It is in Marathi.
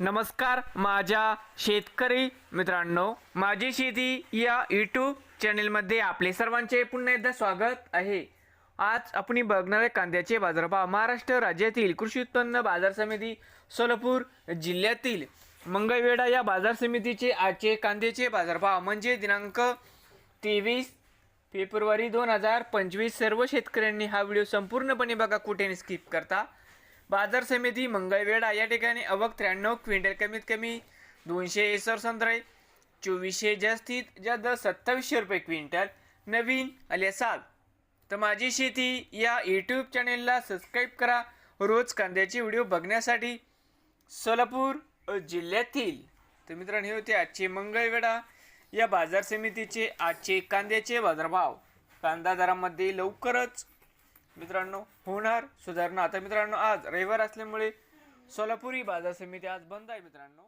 नमस्कार माझ्या शेतकरी मित्रांनो माझी शेती या यूट्यूब चॅनेलमध्ये आपले सर्वांचे पुन्हा एकदा स्वागत आहे. आज आपण बघणार आहे कांद्याचे बाजारभाव महाराष्ट्र राज्यातील कृषी उत्पन्न बाजार समिती सोलापूर जिल्ह्यातील मंगळवेढा या बाजार समितीचे आजचे कांद्याचे बाजारभाव म्हणजे दिनांक तेवीस फेब्रुवारी दोन हजार पंचवीस. सर्व शेतकऱ्यांनी हा व्हिडिओ संपूर्णपणे बघा कुठे स्किप करता बाजार समिती मंगळवेढा या ठिकाणी अवक त्र्याण्णव क्विंटल कमीत कमी दोनशे एसर संत्रे चोवीसशे जास्तीत जास्त सत्तावीसशे रुपये क्विंटल नवीन आले साल. तर माझी शेती या यूट्यूब चॅनेलला सबस्क्राईब करा. रोज कांद्याचे व्हिडिओ बघण्यासाठी सोलापूर जिल्ह्यातील. तर मित्रांनो हे होते आजचे मंगळवेढा या बाजार समितीचे आजचे कांद्याचे बाजारभाव. कांदा दरामध्ये लवकरच मित्रांनो होणार सुधारणा. आता मित्रांनो आज रविवार असल्यामुळे सोलापुरी बाजार समिती आज बंद आहे मित्रांनो.